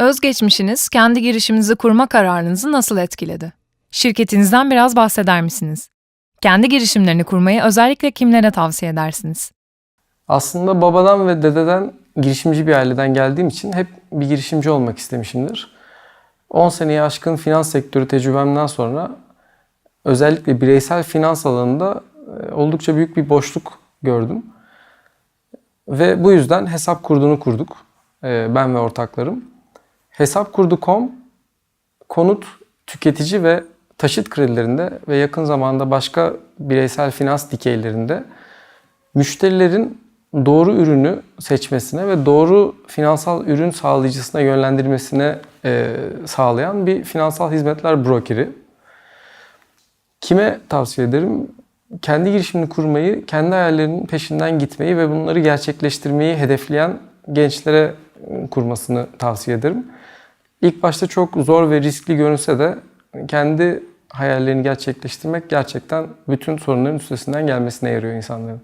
Özgeçmişiniz kendi girişiminizi kurma kararınızı nasıl etkiledi? Şirketinizden biraz bahseder misiniz? Kendi girişimlerini kurmayı özellikle kimlere tavsiye edersiniz? Aslında babadan ve dededen girişimci bir aileden geldiğim için hep bir girişimci olmak istemişimdir. 10 seneyi aşkın finans sektörü tecrübemden sonra özellikle bireysel finans alanında e, oldukça büyük bir boşluk gördüm. Ve bu yüzden hesap kurduğunu kurduk. e, Ben ve ortaklarım. Hesapkurdu.com konut, tüketici ve taşıt kredilerinde ve yakın zamanda başka bireysel finans dikeylerinde müşterilerin doğru ürünü seçmesine ve doğru finansal ürün sağlayıcısına yönlendirmesine e, sağlayan bir finansal hizmetler brokeri. Kime tavsiye ederim? Kendi girişimini kurmayı, kendi hayallerinin peşinden gitmeyi ve bunları gerçekleştirmeyi hedefleyen gençlere kurmasını tavsiye ederim. İlk başta çok zor ve riskli görünse de kendi hayallerini gerçekleştirmek gerçekten bütün sorunların üstesinden gelmesine yarıyor insanların.